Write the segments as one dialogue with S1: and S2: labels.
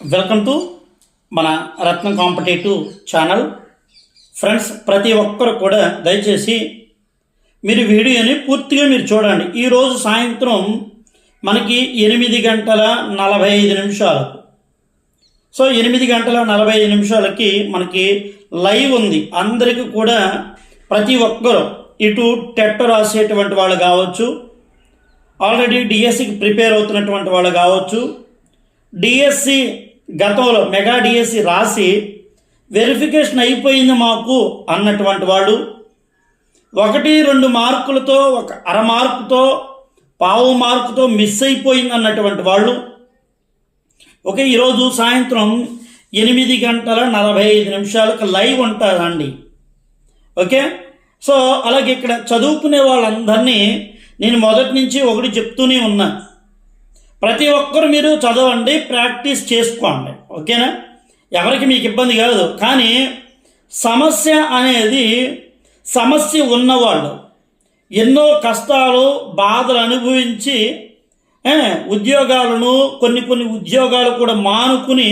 S1: Welcome to మన రత్నం competitive channel. Friends ప్రతి ఒక్కరు కూడా దయచేసి మీరు వీడియోని పూర్తిగా మీరు చూడండి. ఈరోజు సాయంత్రం మనకి ఎనిమిది గంటల నలభై ఐదు నిమిషాలకు. సో ఎనిమిది గంటల నలభై ఐదు నిమిషాలకి మనకి లైవ్ ఉంది. అందరికీ కూడా ప్రతి ఒక్కరు ఇటు టెట్ రాసేటువంటి వాళ్ళు కావచ్చు ఆల్రెడీ డిఎస్సికి ప్రిపేర్ అవుతున్నటువంటి వాళ్ళు కావచ్చు డిఎస్సి గతంలో మెగా డిఎస్సి రాసి వెరిఫికేషన్ అయిపోయింది మాకు అన్నటువంటి వాడు ఒకటి రెండు మార్కులతో ఒక అర మార్కుతో పావు మార్కుతో మిస్ అయిపోయింది అన్నటువంటి వాళ్ళు. ఓకే ఈరోజు సాయంత్రం ఎనిమిది గంటల నలభై ఐదు నిమిషాలకు లైవ్ ఉంటారండి. ఓకే? సో అలాగే ఇక్కడ చదువుకునే వాళ్ళందరినీ నేను మొదటి నుంచి ఒకటి చెప్తూనే ఉన్నా. ప్రతి ఒక్కరు మీరు చదవండి ప్రాక్టీస్ చేసుకోండి. ఓకేనా? ఎవరికి మీకు ఇబ్బంది కాదు. కానీ సమస్య అనేది సమస్య ఉన్నవాళ్ళు ఎన్నో కష్టాలు బాధలు అనుభవించి ఉద్యోగాలను కొన్ని కొన్ని ఉద్యోగాలు కూడా మానుకుని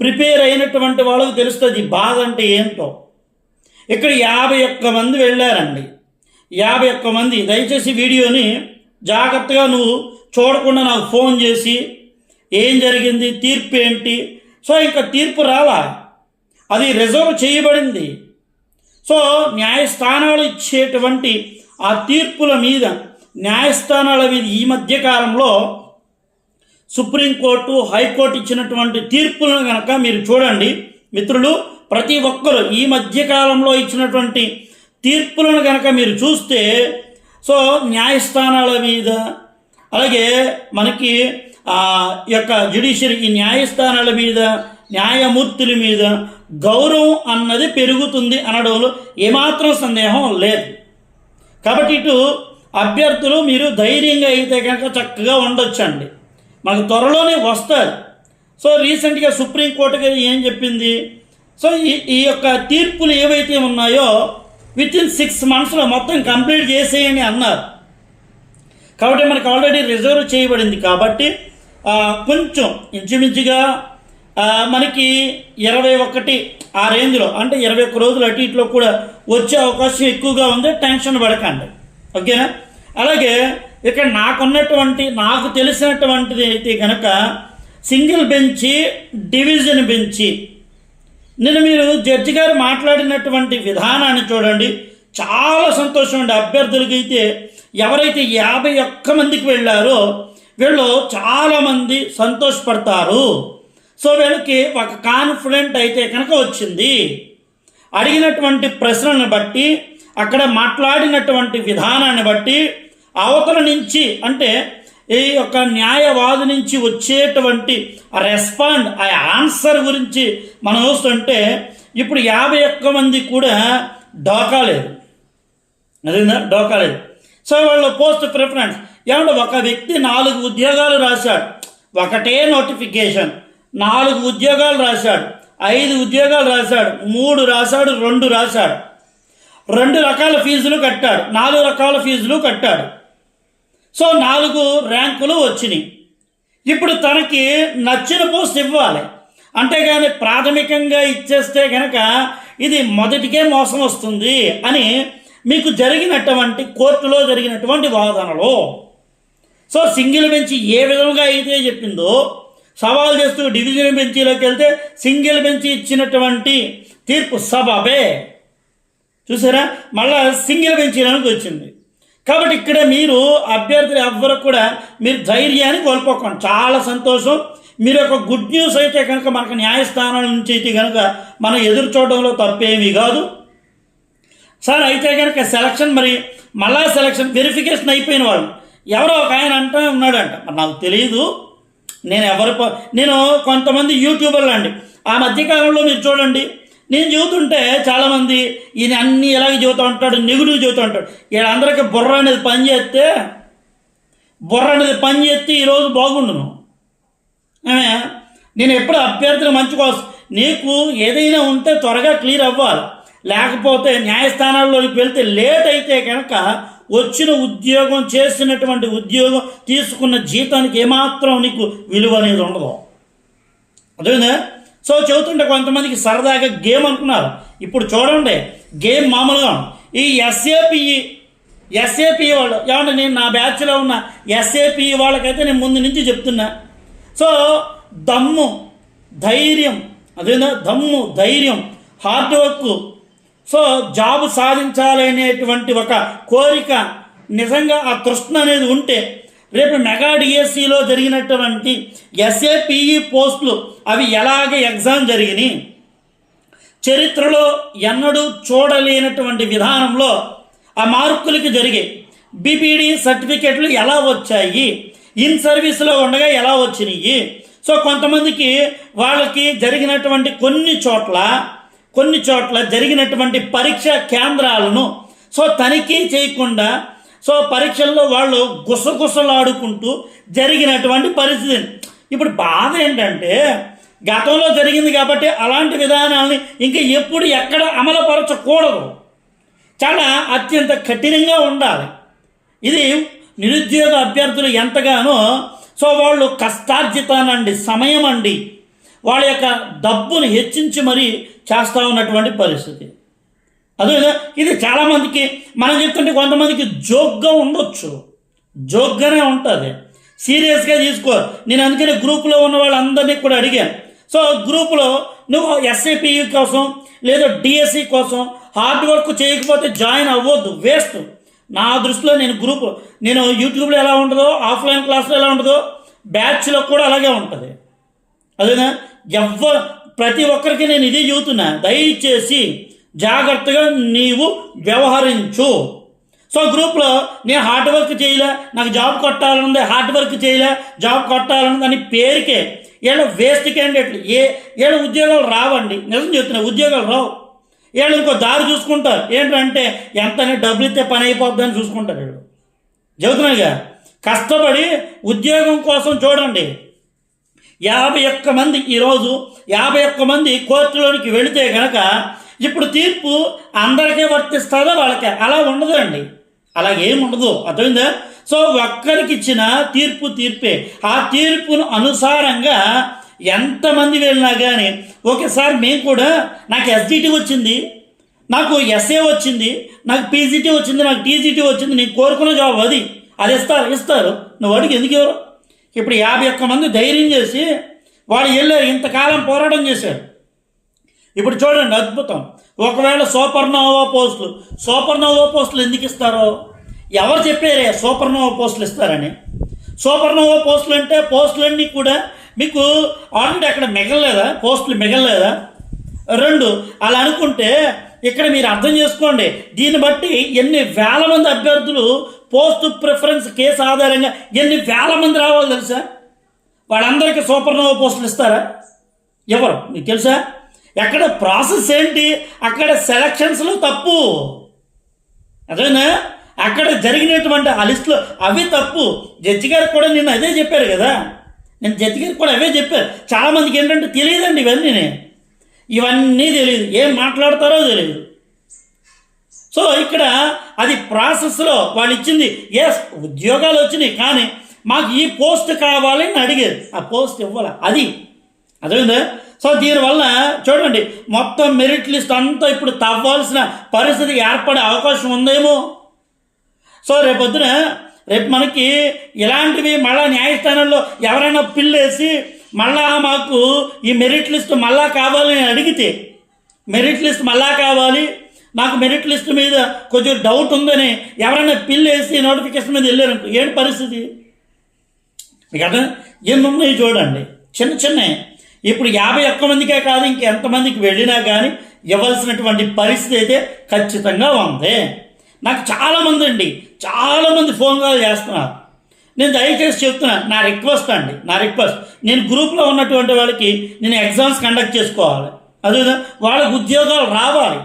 S1: ప్రిపేర్ అయినటువంటి వాళ్ళకు తెలుస్తుంది బాధ అంటే ఏంటో. ఇక్కడ యాభై ఒక్క మంది వెళ్ళారండి. యాభై ఒక్క మంది. దయచేసి వీడియోని జాగ్రత్తగా నువ్వు చూడకుండా నాకు ఫోన్ చేసి ఏం జరిగింది తీర్పు ఏంటి? సో ఇంకా తీర్పు రాలా. అది రిజర్వ్ చేయబడింది. సో న్యాయస్థానాలు ఇచ్చేటువంటి ఆ తీర్పుల మీద న్యాయస్థానాల మీద ఈ మధ్య కాలంలో సుప్రీంకోర్టు హైకోర్టు ఇచ్చినటువంటి తీర్పులను కనుక మీరు చూడండి మిత్రులు ప్రతి ఒక్కరు ఈ మధ్యకాలంలో ఇచ్చినటువంటి తీర్పులను కనుక మీరు చూస్తే సో న్యాయస్థానాల మీద అలాగే మనకి ఆ యొక్క జ్యుడిషియరీ ఈ న్యాయస్థానాల మీద న్యాయమూర్తుల మీద గౌరవం అన్నది పెరుగుతుంది అనడంలో ఏమాత్రం సందేహం లేదు. కాబట్టి ఇటు అభ్యర్థులు మీరు ధైర్యంగా అయితే కనుక చక్కగా ఉండొచ్చండి. మనకు త్వరలోనే వస్తారు సో రీసెంట్గా సుప్రీంకోర్టుగా ఏం చెప్పింది? సో ఈ ఈ యొక్క తీర్పులు ఏవైతే ఉన్నాయో విత్ ఇన్ సిక్స్ మంత్స్లో మొత్తం కంప్లీట్ చేసేయని అన్నారు. కాబట్టి మనకు ఆల్రెడీ రిజర్వ్ చేయబడింది కాబట్టి కొంచెం ఇంచుమించుగా మనకి ఇరవై ఒకటి ఆ రేంజ్లో అంటే ఇరవై ఒక్క రోజులు అటు ఇట్లో కూడా వచ్చే అవకాశం ఎక్కువగా ఉంది టెన్షన్ పడకండి. ఓకేనా అలాగే ఇక్కడ నాకున్నటువంటి నాకు తెలిసినటువంటిది అయితే కనుక సింగిల్ బెంచి డివిజన్ బెంచి నిన్న మీరు జడ్జి గారు మాట్లాడినటువంటి విధానాన్ని చూడండి. చాలా సంతోషం అండి. అభ్యర్థులకి అయితే ఎవరైతే యాభై ఒక్క మందికి వెళ్ళారో వీళ్ళు చాలామంది సంతోషపడతారు. సో వీళ్ళకి ఒక కాన్ఫిడెంట్ అయితే కనుక వచ్చింది. అడిగినటువంటి ప్రశ్నలను బట్టి అక్కడ మాట్లాడినటువంటి విధానాన్ని బట్టి అవతల నుంచి అంటే ఈ యొక్క న్యాయవాది నుంచి వచ్చేటువంటి ఆ రెస్పాండ్ ఆ ఆన్సర్ గురించి మనం చూస్తుంటే ఇప్పుడు యాభై ఒక్క మంది కూడా డోకా లేదు. అదేందా? డోకా లేదు. సో వాళ్ళు పోస్ట్ ప్రిఫరెన్స్ ఏమంటే ఒక వ్యక్తి నాలుగు ఉద్యోగాలు రాశాడు. ఒకటే నోటిఫికేషన్ నాలుగు ఉద్యోగాలు రాశాడు. ఐదు ఉద్యోగాలు రాశాడు. మూడు రాశాడు రెండు రాశాడు. రెండు రకాల ఫీజులు కట్టాడు. నాలుగు రకాల ఫీజులు కట్టాడు. సో నాలుగు ర్యాంకులు వచ్చినాయి. ఇప్పుడు తనకి నచ్చిన పోస్ట్ ఇవ్వాలి. అంతేగాని ప్రాథమికంగా ఇచ్చేస్తే కనుక ఇది మొదటికే మోసం వస్తుంది అని మీకు జరిగినటువంటి కోర్టులో జరిగినటువంటి వాదనలో. సో సింగిల్ బెంచ్ ఏ విధంగా అయితే చెప్పిందో సవాల్ చేస్తూ డివిజన్ బెంచీలోకి వెళ్తే సింగిల్ బెంచ్ ఇచ్చినటువంటి తీర్పు సబబే. చూసారా? మళ్ళా సింగిల్ బెంచీలోకి వచ్చింది. కాబట్టి ఇక్కడ మీరు అభ్యర్థులు ఎవ్వరు కూడా మీరు ధైర్యాన్ని కోల్పోకండి. చాలా సంతోషం. మీరు ఒక గుడ్ న్యూస్ అయితే కనుక మనకు న్యాయస్థానం నుంచి అయితే కనుక మనం ఎదురు చూడడంలో తప్పేమీ కాదు. సార్ అయితే కనుక సెలక్షన్ మరి మళ్ళా సెలక్షన్ వెరిఫికేషన్ అయిపోయిన వాళ్ళు. ఎవరో ఒక ఆయన అంటా ఉన్నాడంట. నాకు తెలియదు నేను ఎవరి నేను కొంతమంది యూట్యూబర్లు అండి. ఆ మధ్యకాలంలో మీరు చూడండి. నేను చదువుతుంటే చాలామంది ఈయన అన్ని ఎలాగ చెబుతూ ఉంటాడు నెగిటివ్ చెబుతూ ఉంటాడు. వీళ్ళందరికీ బుర్ర అనేది పని చేస్తే బుర్ర అనేది పని చేస్తే ఈరోజు బాగుండును. నేను ఎప్పుడు అభ్యర్థులు మంచి కోసం నీకు ఏదైనా ఉంటే త్వరగా క్లియర్ అవ్వాలి. లేకపోతే న్యాయస్థానాల్లోకి వెళ్తే లేట్ అయితే కనుక వచ్చిన ఉద్యోగం చేసినటువంటి ఉద్యోగం తీసుకున్న జీతానికి ఏమాత్రం నీకు విలువ అనేది ఉండదు. అదేనా సో చెబుతుంటే కొంతమందికి సరదాగా గేమ్ అనుకున్నారు. ఇప్పుడు చూడండి గేమ్ మామూలుగా ఈ ఎస్ఏపిఈ ఎస్ఏపిఈ వాళ్ళు ఏమంటే నేను నా బ్యాచ్లో ఉన్న ఎస్ఏపిఈ వాళ్ళకైతే నేను ముందు నుంచి చెప్తున్నా. సో దమ్ము ధైర్యం అదేనా దమ్ము ధైర్యం హార్డ్ వర్క్. సో జాబ్ సాధించాలనేటువంటి ఒక కోరిక నిజంగా ఆ తృష్ణ అనేది ఉంటే రేపు మెగా డిఎస్సిలో జరిగినటువంటి ఎస్ఏపిఈ పోస్టులు అవి ఎలాగ ఎగ్జామ్ జరిగినాయి చరిత్రలో ఎన్నడూ చూడలేనటువంటి విధానంలో ఆ మార్కులకి జరిగే బీపీడీ సర్టిఫికెట్లు ఎలా వచ్చాయి ఇన్ సర్వీస్లో ఉండగా ఎలా వచ్చినాయి. సో కొంతమందికి వాళ్ళకి జరిగినటువంటి కొన్ని చోట్ల కొన్ని చోట్ల జరిగినటువంటి పరీక్ష కేంద్రాలను సో తనిఖీ చేయకుండా సో పరీక్షల్లో వాళ్ళు గుసగుసలాడుకుంటూ జరిగినటువంటి పరిస్థితి. ఇప్పుడు బాధ ఏంటంటే గతంలో జరిగింది కాబట్టి అలాంటి విధానాలని ఇంకా ఎప్పుడు ఎక్కడ అమలుపరచకూడదు. చాలా అత్యంత కఠినంగా ఉండాలి. ఇది నిరుద్యోగ అభ్యర్థులు ఎంతగానో సో వాళ్ళు కష్టార్జితానండి సమయం అండి వాళ్ళ యొక్క డబ్బును హెచ్చించి మరీ చేస్తూ ఉన్నటువంటి పరిస్థితి. అదే ఇది చాలామందికి మనం చెప్తుంటే కొంతమందికి జోక్గా ఉండొచ్చు. జోక్గానే ఉంటుంది. సీరియస్గా తీసుకో. నేను అందుకనే గ్రూప్లో ఉన్న వాళ్ళందరినీ కూడా అడిగాను సో గ్రూపులో నువ్వు ఎస్ఐపి కోసం లేదా డిఎస్సి కోసం హార్డ్ వర్క్ చేయకపోతే జాయిన్ అవ్వద్దు. వేస్ట్. నా దృష్టిలో నేను గ్రూప్ నేను యూట్యూబ్లో ఎలా ఉంటుందో ఆఫ్లైన్ క్లాస్లో ఎలా ఉంటుందో బ్యాచ్లో కూడా అలాగే ఉంటుంది. అదేనా? ఎవ్వ ప్రతి ఒక్కరికి నేను ఇదే చెబుతున్నా. దయచేసి జాగ్రత్తగా నీవు వ్యవహరించు. సో గ్రూప్లో నేను హార్డ్ వర్క్ చేయలే నాకు జాబ్ కొట్టాలనుంది హార్డ్ వర్క్ చేయలే జాబ్ కొట్టాలనుంది అని పేరుకే వీళ్ళ వేస్ట్ క్యాండిడేట్లు ఏ వీళ్ళ ఉద్యోగాలు రావండి. నిజం చెప్తున్నా ఉద్యోగాలు రావు. వీళ్ళు ఇంకో దారి చూసుకుంటారు. ఏంటంటే ఎంతనే డబ్బులు ఇస్తే పని అయిపోద్దని చూసుకుంటారు వీళ్ళు. చెబుతున్నాగా కష్టపడి ఉద్యోగం కోసం చూడండి. యాభై ఒక్క మంది ఈరోజు యాభై ఒక్క మంది కోర్టులోనికి వెళితే కనుక ఇప్పుడు తీర్పు అందరికీ వర్తిస్తుందో వాళ్ళకే? అలా ఉండదండి అలా ఏం ఉండదు. అర్థమైందా? సో ఒక్కరికి ఇచ్చిన తీర్పు తీర్పే. ఆ తీర్పును అనుసారంగా ఎంతమంది వెళ్ళినా కానీ ఒకసారి మేము కూడా నాకు ఎస్జిటి వచ్చింది నాకు ఎస్ఏ వచ్చింది నాకు పీజీటీ వచ్చింది నాకు టీజీటీ వచ్చింది నేను కోరుకున్న జాబ్ అది. అది ఇస్తారు ఇస్తారు. నువ్వు అడిగి ఎందుకు ఎవరు? ఇప్పుడు యాభై ఒక్క మంది ధైర్యం చేసి వాడు వెళ్ళారు ఇంతకాలం పోరాటం చేశారు ఇప్పుడు చూడండి అద్భుతం. ఒకవేళ సూపర్ నోవా పోస్టులు సూపర్ నోవా పోస్టులు ఎందుకు ఇస్తారో? ఎవరు చెప్పారే సూపర్ నోవా పోస్టులు ఇస్తారని? సూపర్ నోవా పోస్టులు అంటే పోస్టులన్నీ కూడా మీకు ఆల్రెడీ అక్కడ మిగలలేదా? పోస్టులు మిగలలేదా? రెండు అలా అనుకుంటే ఇక్కడ మీరు అర్థం చేసుకోండి. దీన్ని బట్టి ఎన్ని వేల మంది అభ్యర్థులు పోస్ట్ ప్రిఫరెన్స్ కేసు ఆధారంగా ఎన్ని వేల మంది రావాలి తెలుసా? వాళ్ళందరికీ సూపర్ నోవా పోస్టులు ఇస్తారా? ఎవరు? మీకు తెలుసా? ఎక్కడ ప్రాసెస్ ఏంటి? అక్కడ సెలక్షన్స్లో తప్పు. అదేనా? అక్కడ జరిగినటువంటి ఆ లిస్టులో అవి తప్పు. జడ్జి గారు కూడా నిన్న అదే చెప్పారు కదా. నేను జడ్జి గారు కూడా అవే చెప్పారు. చాలామందికి ఏంటంటే తెలియదండి ఇవన్నీ. ఇవన్నీ తెలియదు. ఏం మాట్లాడతారో తెలియదు. సో ఇక్కడ అది ప్రాసెస్లో వాళ్ళు ఇచ్చింది. ఎస్ ఉద్యోగాలు వచ్చినాయి కానీ మాకు ఈ పోస్ట్ కావాలని అడిగేది ఆ పోస్ట్ ఇవ్వాలి. అది అదేందా సో దీనివల్ల చూడండి మొత్తం మెరిట్ లిస్ట్ అంతా ఇప్పుడు తవ్వాల్సిన పరిస్థితి ఏర్పడే అవకాశం ఉందేమో? సో రేపొద్దున రేపు మనకి ఇలాంటివి మళ్ళా న్యాయస్థానంలో ఎవరైనా పిల్లేసి మళ్ళా మాకు ఈ మెరిట్ లిస్ట్ మళ్ళా కావాలని అడిగితే మెరిట్ లిస్ట్ మళ్ళా కావాలి నాకు మెరిట్ లిస్ట్ మీద కొంచెం డౌట్ ఉందని ఎవరైనా పిల్లేసి నోటిఫికేషన్ మీద వెళ్ళారంట ఏంటి పరిస్థితి? మీకు అర్థం? ఎన్ని ఉన్నాయి చూడండి చిన్న చిన్నవి. ఇప్పుడు యాభై ఒక్క మందికే కాదు ఇంకెంతమందికి వెళ్ళినా కానీ ఇవ్వాల్సినటువంటి పరిస్థితి అయితే ఖచ్చితంగా ఉంది. నాకు చాలామంది అండి చాలామంది ఫోన్ కాల్ చేస్తున్నారు. నేను దయచేసి చెప్తున్నాను నా రిక్వెస్ట్ అండి నా రిక్వెస్ట్. నేను గ్రూప్లో ఉన్నటువంటి వాళ్ళకి నేను ఎగ్జామ్స్ కండక్ట్ చేసుకోవాలి. అదే వాళ్ళకి ఉద్యోగాలు రావాలి.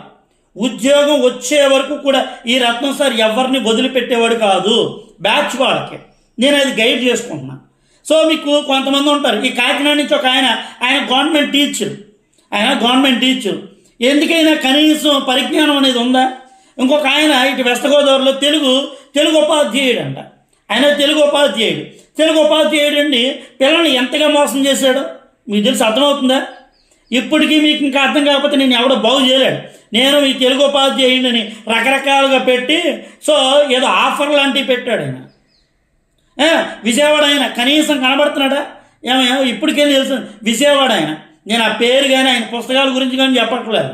S1: ఉద్యోగం వచ్చే వరకు కూడా ఈ రత్నం సార్ ఎవరిని వదిలిపెట్టేవాడు కాదు బ్యాచ్ వాళ్ళకి. నేను అది గైడ్ చేసుకుంటున్నాను సో మీకు కొంతమంది ఉంటారు. ఈ కాకినాడ నుంచి ఒక ఆయన ఆయన గవర్నమెంట్ టీచర్ ఆయన గవర్నమెంట్ టీచర్ ఎందుకైనా కనీసం పరిజ్ఞానం అనేది ఉందా? ఇంకొక ఆయన ఇటు వెస్ట్ గోదావరిలో తెలుగు తెలుగు ఉపాధ్యాయుడు అంట ఆయన తెలుగు ఉపాధ్యాయుడు. తెలుగు ఉపాధ్యాయుడు అండి పిల్లల్ని ఎంతగా మోసం చేశాడు? మీకు తెలిసి అర్థమవుతుందా? ఇప్పటికీ మీకు ఇంకా అర్థం కాకపోతే నేను ఎవడో బాగు చేయలేడు నేను ఈ తెలుగు ఉపాధ్యాయుడిని రకరకాలుగా పెట్టి సో ఏదో ఆఫర్ లాంటివి పెట్టాడు ఆయన. విజయవాడ ఆయన కనీసం కనబడుతున్నాడా? ఏమో ఇప్పటికేం తెలుసు. విజయవాడ ఆయన. నేను ఆ పేరు కానీ ఆయన పుస్తకాల గురించి కానీ చెప్పట్లేదు.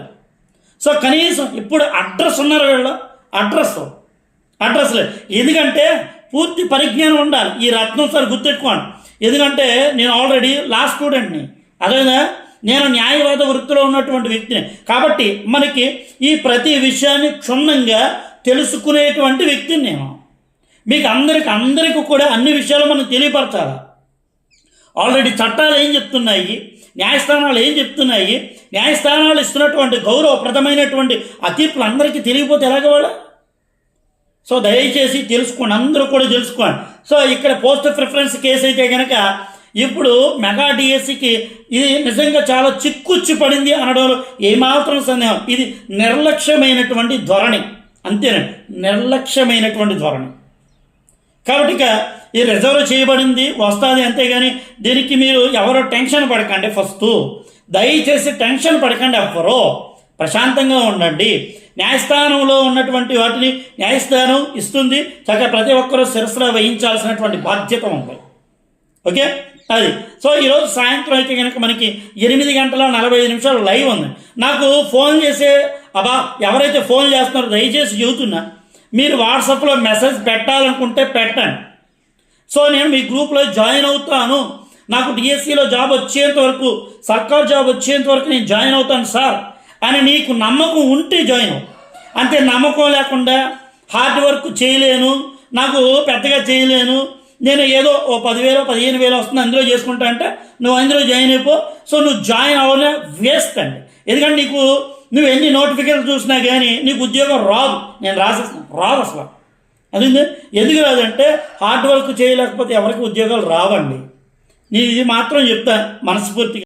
S1: సో కనీసం ఇప్పుడు అడ్రస్ ఉన్నారు వీళ్ళు. అడ్రస్. అడ్రస్ లేదు. ఎందుకంటే పూర్తి పరిజ్ఞానం ఉండాలి. ఈ రత్నం సార్ గుర్తెట్టుకోండి. ఎందుకంటే నేను ఆల్రెడీ లాస్ట్ స్టూడెంట్ని అదేనా? నేను న్యాయవాద వృత్తిలో ఉన్నటువంటి వ్యక్తిని. కాబట్టి మనకి ఈ ప్రతి విషయాన్ని క్షుణ్ణంగా తెలుసుకునేటువంటి వ్యక్తిని నేను. మీకు అందరికి అందరికీ కూడా అన్ని విషయాలు మనం తెలియపరచాలి? ఆల్రెడీ చట్టాలు ఏం చెప్తున్నాయి? న్యాయస్థానాలు ఏం చెప్తున్నాయి? న్యాయస్థానాలు ఇస్తున్నటువంటి గౌరవప్రదమైనటువంటి అతీర్పులు తీర్పులు అందరికీ తెలియకపోతే ఎలాగ వాళ్ళ? సో దయచేసి తెలుసుకోండి అందరూ కూడా తెలుసుకోండి. సో ఇక్కడ పోస్ట్ ప్రిఫరెన్స్ కేసు అయితే కనుక ఇప్పుడు మెగా డిఎస్సికి ఇది నిజంగా చాలా చిక్కుచ్చి పడింది అనడంలో ఏమాత్రం సందేహం. ఇది నిర్లక్ష్యమైనటువంటి ధోరణి. అంతేనండి. నిర్లక్ష్యమైనటువంటి ధోరణి. కాబట్టి ఇక ఈ రిజర్వ్ చేయబడింది వస్తుంది అంతేగాని దీనికి మీరు ఎవరు టెన్షన్ పడకండి ఫస్ట్. దయచేసి టెన్షన్ పడకండి ఎవ్వరు. ప్రశాంతంగా ఉండండి. న్యాయస్థానంలో ఉన్నటువంటి వాటిని న్యాయస్థానం ఇస్తుంది. చక్కగా ప్రతి ఒక్కరూ శిరస్సులో వహించాల్సినటువంటి బాధ్యత ఉంది. ఓకే? అది. సో ఈరోజు సాయంత్రం అయితే కనుక మనకి ఎనిమిది గంటల నలభై ఐదు నిమిషాలు లైవ్ ఉంది. నాకు ఫోన్ చేసే అబ్బా ఎవరైతే ఫోన్ చేస్తున్నారో దయచేసి చెబుతున్నా మీరు వాట్సాప్లో మెసేజ్ పెట్టాలనుకుంటే పెట్టండి. సో నేను మీ గ్రూప్లో జాయిన్ అవుతాను. నాకు డిఎస్సిలో జాబ్ వచ్చేంత వరకు సర్కార్ జాబ్ వచ్చేంత వరకు నేను జాయిన్ అవుతాను సార్ అని నీకు నమ్మకం ఉంటే జాయిన్ అంతే నమ్మకం లేకుండా హార్డ్ వర్క్ చేయలేను. నాకు పెద్దగా చేయలేను. నేను ఏదో ఓ పదివేలో పదిహేను వేలు వస్తుంది అందులో చేసుకుంటా అంటే నువ్వు అందులో జాయిన్ అయిపో. సో నువ్వు జాయిన్ అవ్వలే వేస్ట్ అండి. ఎందుకంటే నీకు నువ్వు ఎన్ని నోటిఫికేషన్ చూసినా కానీ నీకు ఉద్యోగం రాదు. నేను రాసేస్తాను రాదు అసలు. అది ఎందుకు రాదంటే హార్డ్ వర్క్ చేయలేకపోతే ఎవరికి ఉద్యోగాలు రావండి. నేను ఇది మాత్రం చెప్తాను మనస్ఫూర్తిగా.